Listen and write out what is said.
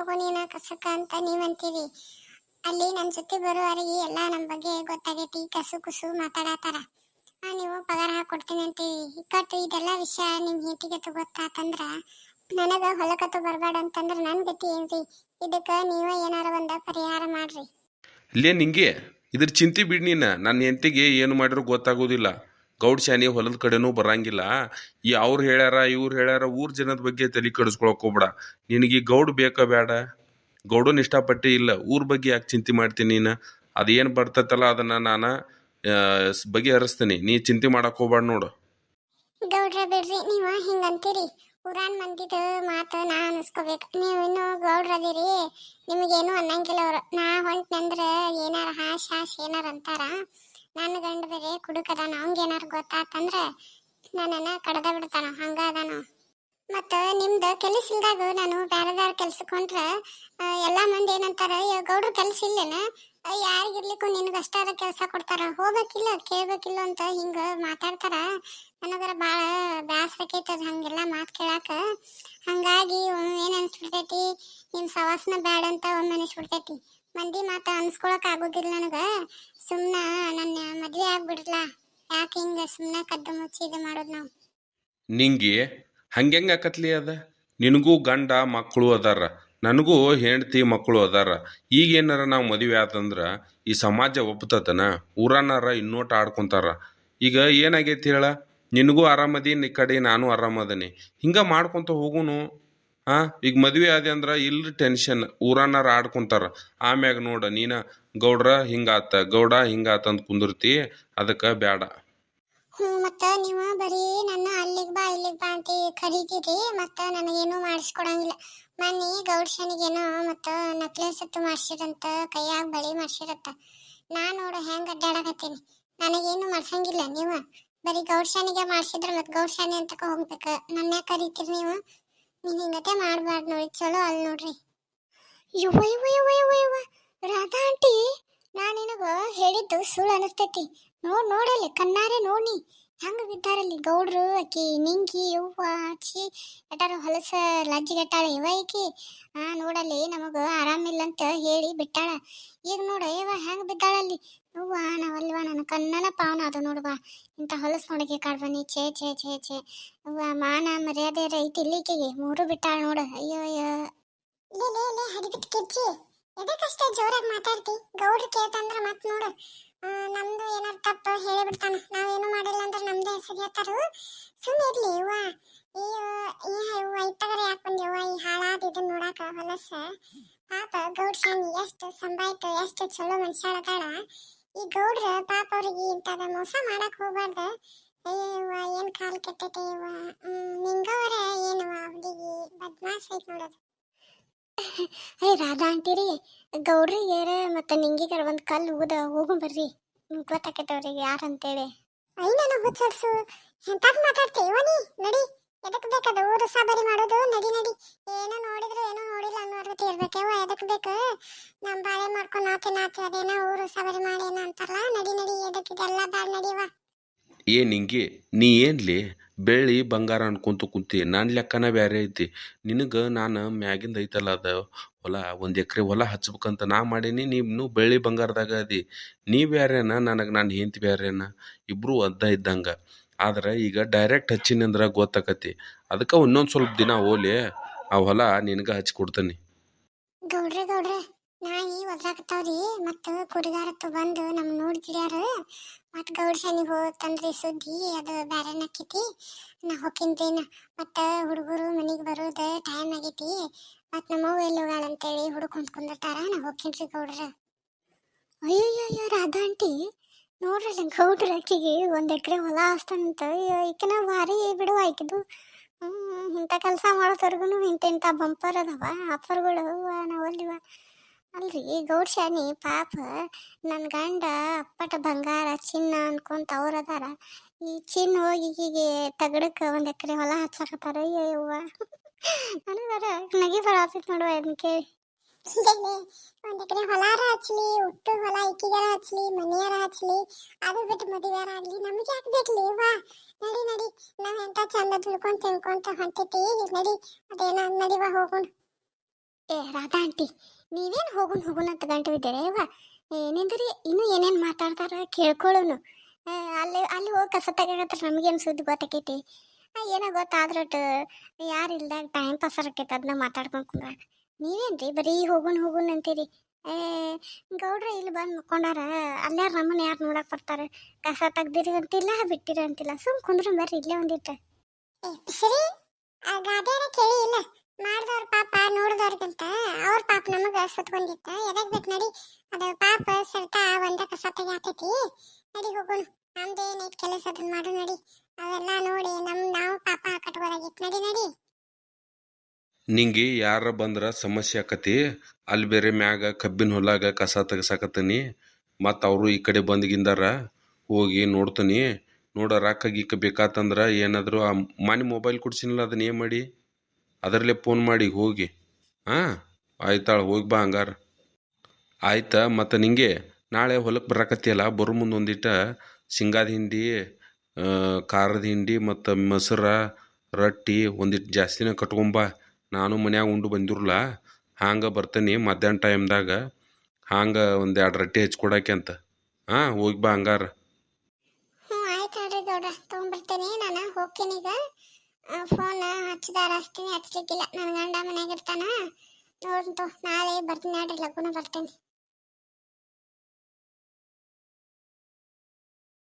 ತಗೋ ನೀನು ಕಸಕ್ಕ ಅಂತ ನೀವಂತೀರಿ ಅಲ್ಲಿ ನನ್ನ ಜೊತೆ ಬರುವವರಿಗೆ ಎಲ್ಲ ನಮ್ಮ ಬಗ್ಗೆ ಗೊತ್ತಾಗೈತಿ ಕಸು ಕುಸು ಮಾತಾಡತಾರ ಆ, ನೀವು ಪಗಾರ ಹಾಕೊಡ್ತೀನಿ ಅಂತೀವಿ. ಇಕ್ಕಟ್ಟು ಇದೆಲ್ಲ ವಿಷಯ ನಿಮ್ಮ ಹೆಂಡತಿಗೆ ಗೊತ್ತಾತಂದ್ರ ನನಗ ಹೊಲಕತ್ತು ಬರಬೇಡ ಅಂತಂದ್ರ ನನ್ ಗತಿ ಏನ್ರಿ? ಇದಕ್ಕ ನೀವೇ ಏನಾರ ಒಂದ ಪರಿಹಾರ ಮಾಡ್ರಿ. ಇಲ್ಲೇ ನಿಂಗೆ ಇದ್ರ ಚಿಂತೆ ಬಿಡ್ ನೀನು. ನನ್ನ ಹೆಂಡತಿಗೆ ಏನು ಮಾಡಿದ್ರು ಗೊತ್ತಾಗೋದಿಲ್ಲ. ಗೌಡ್ ಶಾನಿ ಹೊಲದ ಕಡೆನೂ ಬರಂಗಿಲ್ಲ. ಈ ಅವ್ರು ಹೇಳ್ಯಾರ, ಇವ್ರು ಹೇಳ್ಯಾರ, ಊರ್ ಜನದ ಬಗ್ಗೆ ತಲೆ ಕೆಡಿಸ್ಕೊಳಕ್ ಹೋಗ್ಬೇಡ. ನಿನಗೆ ಗೌಡ್ ಬೇಕಾ ಬೇಡ ಗೌಡನ್ ಇಷ್ಟಪಟ್ಟಿ ಇಲ್ಲ. ಊರ್ ಬಗ್ಗೆ ಯಾಕೆ ಚಿಂತೆ ಮಾಡ್ತೀನಿ ನೀನು? ಅದೇನು ಬರ್ತೈತಲ್ಲ ಅದನ್ನ ನಾನು ಬಗೆಹರಿಸ್ತೀನಿ ನೀ ಚಿಂತೆ ಮಾಡಕ್ ಹೋಗ್ಬೇಡ ನೋಡು. ಗೌಡ್ರ ಬಿಡ್ರಿ, ನೀವ ಹಿಂಗಂತೀರಿ ಊರಾನ್ ಮಂದಿದ ಮಾತು ನಾ ಅನಿಸ್ಕೋಬೇಕು. ನೀವು ಇನ್ನು ಗೌಡ್ರದಿರಿ ನಿಮಗೇನು ಅನ್ನಂಗಿಲ್ಲ ಅವ್ರು. ನಾ ಹೊಂಟ್ನಂದ್ರ ಏನಾರ ಹಾಶ್ ಹಾಶ್ ಏನಾರ ಅಂತಾರ. ನನ್ನ ಗಂಡ ಬೇರೆ ಕುಡುಕದಾನ ಏನಾರು ಗೊತ್ತಾತಂದ್ರೆ ನನ್ನನ್ನ ಕಡ್ದ ಬಿಡ್ತಾನ ಹಂಗ ಅದಾನ ಮತ್ತ ನಿಮ್ದು ಕೆಲಸ ಇಲ್ದಾಗ ನಾನು ಬೇರೆದಾರ ಕೆಲ್ಸಕ್ಕೆ ಹೊಂಟ್ರ ಎಲ್ಲ ಮಂದಿ ಏನಂತಾರ ಗೌಡ್ರು ಕೆಲ್ಸ ಇಲ್ಲೇನ? ಯಾರಿಗಿರ್ಲಿಕ್ಕೂ ಅಷ್ಟಾರ ಕೆಲಸ ಕೊಡ್ತಾರ. ಹೋಗ್ಬೇಕಿಲ್ಲ, ಕೇಳ್ಬೇಕಿಲ್ಲ ಅಂತ ಹಿಂಗ ಮಾತಾಡ್ತಾರ. ನನಗರ ಭಾಳ ಬ್ಯಾಸರ ಆಕೈತದ ಹಂಗೆಲ್ಲ ಮಾತು ಕೇಳಾಕ. ಹಂಗಾಗಿ ಏನು ಅನ್ಸ್ಬಿಡ್ತೈತಿ ನಿಮ್ಮ ಸವಾಸನ ಬ್ಯಾಡ ಅಂತ ಒಮ್ಮೆ ಅನಿಸ್ಬಿಡ್ತೈತಿ. ಮಂದಿ ಮಾತ ಅನ್ಸ್ಕೊಳಕ್ ಆಗೋದಿಲ್ಲ ನನಗೆ. ಸುಮ್ನ ನನ್ನ ಮದ್ವೆ ಆಗ್ಬಿಡ್ಲ? ಯಾಕೆ ಹಿಂಗ ಸುಮ್ಮನೆ ಕದ್ದು ಮುಚ್ಚಿ ಇದು ಮಾಡೋದು ನಾವು? ನಿಂಗೆ, ಹಂಗೆಂಗ ಆಕತ್ಲಿ ಅದ? ನಿನಗೂ ಗಂಡ ಮಕ್ಕಳು ಅದಾರ. ನನಗೂ ಹೆಂಡತಿ ಮಕ್ಕಳು ಅದಾರ. ಈಗ ಏನಾರ ನಾವು ಮದುವೆ ಆತಂದ್ರ ಈ ಸಮಾಜ ಒಪ್ತತನ? ಊರನಾರ ಇನ್ನೋಟ ಆಡ್ಕೊಂತಾರ. ಈಗ ಏನಾಗೈತಿ ಹೇಳ? ನಿನಗೂ ಆರಾಮದೀನಿ ಈ ಕಡೆ ನಾನು ಆರಾಮದನಿ. ಹಿಂಗ ಮಾಡ್ಕೊಂತ ಹೋಗುನು? ಹಾ? ಈಗ ಮದುವೆ ಆದೆ ಅಂದ್ರೆ ಇಲ್ಲ ಟೆನ್ಷನ್ ಊರನ್ನಾರ ಆಡ್ಕೊಂತಾರ. ಆಮ್ಯಾಗ ನೋಡ, ನೀನ ಗೌಡ್ರ ಹಿಂಗಾತ, ಗೌಡ ಹಿಂಗಾತ ಅಂತ ಕುಂದಿರ್ತಿ, ಅದಕ್ಕೆ ಬ್ಯಾಡ. ಹ್ಞೂ, ಮತ್ತು ನೀವು ಬರೀ ನನ್ನ ಅಲ್ಲಿಗೆ ಬಾ, ಇಲ್ಲಿಗೆ ಬಾ ಅಂತ ಕರೀತೀರಿ, ಮತ್ತು ನನಗೇನು ಮಾಡಿಸ್ಕೊಡಂಗಿಲ್ಲ. ಮನ್ನಿ ಗೌಡ್ಸನಿಗೇನೋ ಮತ್ತು ನಕ್ಲೆಸ್ ಸತ್ತು ಮಾಡಿಸಿರಂತ, ಕೈಯಾಗ ಬಳಿ ಮಾಡಿಸಿರತ್ತ. ನಾ ನೋಡು ಹೆಂಗೆ ಅಡ್ಡಾಡಕತ್ತೀನಿ ನನಗೇನು ಮಾಡ್ಸಂಗಿಲ್ಲ ನೀವು. ಬರೀ ಗೌಡ್ಸನಿಗೆ ಮಾಡ್ಸಿದ್ರೆ ಮತ್ತೆ ಗೌಡ್ಸನಿ ಅಂತಕ ಹೋಗ್ಬೇಕು. ನನ್ನ ಕರೀತೀರಿ ನೀವು? ನೀವು ಹಿಂಗತೆ ಮಾಡಬಾರ್ದು ನೋಡಿ ಚಲೋ ಅಲ್ಲಿ ನೋಡ್ರಿ. ಯುವ ಯುವ ಯುವ ಯುವ ರಾಧಾ ಆಂಟಿ ನಾನು ನಿನಗ ಹೇಳಿದ್ದು ಸುಳ್ಳು ಅನಿಸ್ತೈತಿ. ನೋಡ್, ನೋಡಲ್ಲಿ, ಕಣ್ಣಾರೆ ನೋಡಿ. ಹೆಂಗ ಬಿದ್ದಾರಲ್ಲಿ ಗೌಡ್ರು, ಆಕಿ ನಿಂಗಿ, ಯವ್ವ ಚಿ ಎಟಾರ ಹೊಲಸ ಲಜ್ಜಿಗೆಟ್ಟಾಳ ಇವ ಈಕಿ. ಆ, ನೋಡಲ್ಲಿ ನಮಗ ಆರಾಮಿಲ್ಲ ಅಂತ ಹೇಳಿ ಬಿಟ್ಟಾಳ. ಈಗ ನೋಡ ಇವ ಹೆಂಗೆ ಬಿದ್ದಾಳಲ್ಲಿ? ಯವ್ವ ನಾವಲ್ವಾ ನನ್ನ ಕಣ್ಣನ ಪಾವನ ಅದು ನೋಡುವ ಇಂಥ ಹೊಲಸು ನೋಡಕ್ಕೆ ಕಾಡ್ಬನ್ನಿ ಛೇ ಛೇ ಛೇ ಛೇ. ಅವ್ವ, ಮಾನ, ಮರ್ಯಾದೆ ರೈತಿ ಇಲ್ಲಿಕೆಗೆ ಮೂರು ಬಿಟ್ಟಾಳ ನೋಡು. ಅಯ್ಯೋ ಅಯ್ಯೋ. ಲೇ ಲೇ ಲೇ ಹಡಿಬಿಟ್ಟು ಕಿರ್ಚಿ. ಎದಕ್ಕಷ್ಟೇ ಜೋರಾಗಿ ಮಾತಾಡ್ತಿ? ಗೌಡ್ರು ಕೇಳ್ತಂದ್ರೆ ಮತ್ ನೋಡು. ನಮ್ದು ಏನಾರ ತಪ್ಪು ಹೇಳಿಬಿಡ್ತಾನ ನಾವೇನು ಮಾಡಿಲ್ಲ ಅಂದ್ರೆ ನಮ್ದೇ ಹೆಸರು ಹೇಳ್ತಾರು. ಸುಮ್ಮನೆ ಇರ್ಲಿ, ಅವ್ವ. ಅಯ್ಯೋ ಈ ಇವ್ವ ಇತ್ತಗರ ಯಾಕೆ ಬಂದ್ಯವ್ವ ಈ ಹಾಳಾದ ಇದನ್ನ ನೋಡಾಕ ಹೊಲಸ. ಪಾಪ ಗೌಡ್ ಶಾಮಿ ಎಷ್ಟು ಸಂಬಾಯ್ತು, ಎಷ್ಟು ಚಲೋ ಮನುಷ್ಯ ಅದಾಳ ಈ ಗೌಡ್ರ ಪಾಪ ಅವ್ರಿಗೆ ಇಂಥದ ಮೋಸ ಮಾಡಕ್ ಹೋಗ್ಬಾರ್ದ. ಅಯ್ಯವ್ವ ಏನ್ ಕಾಲ್ ಕೆಟ್ಟೈತೆ ಹ್ಮ್, ನಿಂಗವರ ಏನವ್ವ ಅವ್ರಿಗೆ ಬದ್ಮಾಸ್ ಐತ್ ನೋಡೋದು. ಅಯ್ಯ ರಾಧಾ ಅಂತೀರಿ ಗೌಡ್ರಿಗೇರ ಮತ್ತೆ ನಿಂಗಿಗಾರ ಒಂದು ಕಲ್ಲು ಊದ ಹೋಗು ಬರ್ರಿ. ನಿಮ್ಗೆ ಗೊತ್ತಾಕೈತೆ ಅವ್ರಿಗೆ ಯಾರು ಅಯ್ಯ ನಾನು ಹುಚ್ಚಡ್ಸು ಎಂತಾಗ ಮಾತಾಡ್ತೀವ ನೀ? ನಡಿ. ಎದಕ್ ಬೇಕದ ಊರು ಸಾಬರಿ ಮಾಡೋದು? ನಡಿ ನಡಿ. ಏನೋ ನೋಡಿದ್ರು, ಏನೋ ನೋಡಿಲ್ಲ ಅನ್ನೋ ಅರ್ಹತೆ ಇರ್ಬೇಕೇವ ಎದಕ್ಕೆ ಬೇಕು? ನಮ್ಮ ಬಾಳೆ ಮಾಡ್ಕೊಂಡು ನಾತಿ ನಾತಿ ಅದೇನೋ ಊರು ಸಾಬರಿ ಮಾಡಿ ಏನೋ ಅಂತಾರಲ್ಲ? ನಡಿ ನಡಿ ಎದಕ್ಕೆ ಇದೆಲ್ಲ ಬ್ಯಾಡ ನಡಿವ ಏ, ನಿಂಗೆ, ನೀ ಏನ್ಲಿ ಬೆಳ್ಳಿ ಬಂಗಾರ ಅನ್ಕೊಂತ ಕುಂತಿ? ನನ್ನ ಲೆಕ್ಕನ ಬ್ಯಾರೆ ಐತಿ. ನಿನಗೆ ನಾನು ಮ್ಯಾಗಿಂದ ಐತಲ್ಲ ಅದ? ಹೊಲ, ಒಂದು ಎಕರೆ ಹೊಲ ಹಚ್ಬೇಕಂತ ನಾ ಮಾಡೀನಿ ನೀನು ಬೆಳ್ಳಿ ಬಂಗಾರದಾಗ ಅದಿ. ನೀ ಬ್ಯಾರೇನ ನನಗೆ ನಾನು ಹೆಂಡ್ತಿ ಬ್ಯಾರೇನ ಇಬ್ಬರು ಅದ್ದ ಇದ್ದಂಗೆ. ಆದ್ರೆ ಈಗ ಡೈರೆಕ್ಟ್ ಹಚ್ಚೀನಿ ಅಂದ್ರೆ ಗೊತ್ತಾಕತಿ. ಅದಕ್ಕೆ ಇನ್ನೊಂದು ಸ್ವಲ್ಪ ದಿನ ಹೋಲಿ, ಆ ಹೊಲ ನಿನಗೆ ಹಚ್ಚಿ ಕೊಡ್ತೀನಿ. ಗೌಡ್ರೆ ಗೌಡ್ರೆ ನಾಯಿ ಒದ್ರಾಕತ್ತಾವ್ರಿ ಮತ್ತ ಕುರಿಗಾರತ್ತು ಬಂದು ನಮ್ ನೋಡ್ತಿಡ್ಯಾರ ಮತ್ ಗೌಡ್ ಶನಿಗೆ ಹೋತಂದ್ರಿ ಸುದ್ದಿ, ಅದು ಬ್ಯಾರೆ ನಾ ಹೋಗಿನ್ರಿನ ಮತ್ತ ಹುಡುಗರು ಮನಿಗೆ ಬರೋದ ಟೈಮ್ ಆಗೈತಿ. ಮತ್ ನಮ್ಮವ್ವ ಎಲ್ಲಿ ಹೋಗಾಳ ಅಂತೇಳಿ ಹುಡುಕೊಂಡ್ ಕುಂದಿರ್ತಾರ. ನಾ ಹೋಗಿನ್ರಿ ಗೌಡ್ರ. ಅಯ್ಯೋ ರಾಧಾ ಆಂಟಿ ನೋಡ್ರಲ್ಲ ಗೌಡ್ರ ಆಕಿಗೆ ಒಂದ್ ಎಕರೆ ಹೊಲ ಆಸ್ತಂತ ಅಯ್ಯೋ, ಈಕಿನ ಭಾರಿ ಬಿಡುವ ಆಯ್ತಿದ್ದು ಇಂಥ ಕೆಲಸ ಮಾಡೋದ್ವರ್ಗು ಇಂಥ ಇಂಥ ಬಂಪರ್ ಅದಾವ, ಆಫರ್ಗಳು ನಾವಲ್ಲಿವ ಅಲ್ರಿ, ಗೌಡ್ ಶಾನಿ ಪಾಪ ನನ್ನ ಗಂಡ ಅಪ್ಪಟ ಬಂಗಾರ, ಚಿನ್ನ ಅನ್ಕೊಂತ ಅವ್ರು ಅದಾರ. ಈ ಚಿನ್ನ ಹೋಗಿ ಹೀಗೆ ತಗಡಕ್ಕೆ ಒಂದು ಎಕರೆ ಹೊಲ ಅಯ್ಯೋ ಅಯ್ಯವ್ವ ನನಗರ ನಗಿ ಬರತೈತಿ ನೋಡುವ ಅದನ್ನ ಕೇಳಿ. ಒಂದ್ ಎಕರೆ ಹೊಲಾರ ಹಚ್ಲಿ ಹುಟ್ಟು ಹೊಲ ಇಕ್ಕಿಗಾರ ಹಚ್ಲಿ ಮನೆಯಾರ ಹಚ್ಲಿ ಅದು ಬಿಟ್ಟು ಮದುವೆಯಾರ ಆಗ್ಲಿ ನಮಗೆ ಯಾಕೆ ಬೇಕಲಿ? ವಾ ನಡಿ ನಡಿ ನಾವು ಎಂತ ಚಂದ ದುಡ್ಕೊಂಡ್ ತಿನ್ಕೊಂತ ಹೊಂಟೈತಿ ನಡಿ ಅದೇನೋ ನಡಿವ ಹೋಗೋಣ ಏ ರಾಧಾ ಆಂಟಿ ನೀವೇನು ಹೋಗುನ್ ಹೋಗುನ್ ಅಂತ ಗಂಟು ಇದ್ದೀರಿ ವಾ ಏನಿಂದ್ರಿ ಇನ್ನೂ ಏನೇನು ಮಾತಾಡ್ತಾರ ಕೇಳ್ಕೊಳ್ಳೋನು. ಅಲ್ಲಿ ಅಲ್ಲಿ ಹೋಗಿ ಕಸ ತೆಗಿಯತ್ರ ನಮಗೇನು ಸುದ್ದಿ ಗೊತ್ತಾಕೈತಿ? ಏನೋ ಗೊತ್ತಾದ್ರಟ್ಟು ಯಾರು ಇಲ್ದಾಗ ಟೈಮ್ ಪಾಸ್ ಆಕೈತೆ ಅದನ್ನ ಮಾತಾಡ್ಕೊಂಡು ಕುಂದ್ರಾಗ ನೀವೇನ್ರಿ ಬರೀ ಹೋಗುನ್ ಹೋಗುನ್ ಅಂತೀರಿ? ಏ, ಗೌಡ್ರ ಇಲ್ಲಿ ಬಂದು ಮುಕ್ಕೊಂಡಾರ ಅಲ್ಲೇ ನಮ್ಮನ್ನ ಯಾರು ನೋಡಕ್ ಬರ್ತಾರೆ? ಕಸ ತೆಗ್ದಿರಿ ಅಂತಿಲ್ಲ, ಬಿಟ್ಟಿರಿ ಅಂತಿಲ್ಲ. ಸುಮ್ ಕುಂದ್ರ ಬರ್ರಿ, ಇಲ್ಲೇ ಒಂದಿಟ್ಟು. ಸರಿ. ಗಾದೆನ ಕೇಳಿ, ಇಲ್ಲ. ಮಾಡ್ದವ್ರ ಪಾಪ, ನೋಡ್ದವ್ರಿಗಂತ, ಅವ್ರ ಪಾಪ ನಮಗ ಸುತ್ಕೊಂಡಿತ್ತ ಎದಕ್ ಬೇಕು ನಡಿ. ಅದು ಪಾಪ ಸಲ್ತ ಒಂದ ಕಸ ತೆಗಿಯಾತೈತಿ. ನಡಿ ಹೋಗೋಣ. ನಮ್ದೇನೈತ್ ಕೆಲಸ ಮಾಡು ನಡಿ. ಅವೆಲ್ಲ ನೋಡಿ ನಮ್ ನಾವು ಪಾಪ ನಡಿ ನಡಿ. ನಿಂಗೆ ಯಾರ ಬಂದ್ರ ಸಮಸ್ಯೆ ಆಕತಿ. ಅಲ್ಲಿ ಬೇರೆ ಮ್ಯಾಗ ಕಬ್ಬಿನ ಹೊಲಾಗ ಕಸ ತೆಗಸಾಕತ್ತೀನಿ. ಮತ್ತು ಅವರು ಈ ಕಡೆ ಬಂದ್ಗಿಂದಾರ ಹೋಗಿ ನೋಡ್ತೀನಿ. ನೋಡ ರಾಕ ಗೀಕ ಬೇಕಾತಂದ್ರ ಏನಾದರೂ ಆ ಮನೆ ಮೊಬೈಲ್ ಕೊಡ್ಸಿನಲ್ಲ ಅದನ್ನ ಏನು ಮಾಡಿ? ಅದರಲ್ಲೇ ಫೋನ್ ಮಾಡಿ ಹೋಗಿ. ಹಾಂ ಆಯ್ತಾಳ, ಹೋಗಿ ಬಾ ಹಂಗಾರ. ಆಯ್ತಾ ಮತ್ತು ನಿಂಗೆ? ನಾಳೆ ಹೊಲಕ್ಕೆ ಬರಾಕತ್ತಿಯಲ್ಲ, ಬರೋ ಮುಂದೆ ಒಂದಿಟ. ಶೇಂಗಾದ ಹಿಂಡಿ ಖಾರದ ಹಿಂಡಿ ಮತ್ತು ಮೊಸರ, ರೊಟ್ಟಿ ಒಂದಿಷ್ಟು ಜಾಸ್ತಿನೇ ಕಟ್ಕೊಂಬಾ. ನಾನು ಮನ್ಯಾಗ ಉಂಡು ಬಂದಿರಲ್ಲ ಹಾಂಗೆ ಬರ್ತೀನಿ ಮಧ್ಯಾಹ್ನ ಟೈಮ್ದಾಗ ಹಾಂಗೆ ಒಂದು ಎರಡು ರೊಟ್ಟಿ ಹಚ್ಕೊಡಕ್ಕೆ ಅಂತ. ಹಾಂ ಹೋಗಿ ಬಾ ಹಂಗಾರ. ಹ್ಞೂ, ಆಯ್ತು ಹೇಳ್ರಿ ನಾನು ಈಗ. ಫೋನ್ ಹಚ್ಚಿದಾರ ಹಚ್ತೀನಿ ಹಚ್ಲಿಕ್ಕಿಲ್ಲ. ನನ್ನ ಗಂಡ ಮನೆಯಾಗಿರ್ತಾನ ನೋಡ್ತು ನಾಳೆ ಬರ್ತೀನಿ ನೋಡ್ರಿ ಲಗ್ನ ಬರ್ತೇನೆ.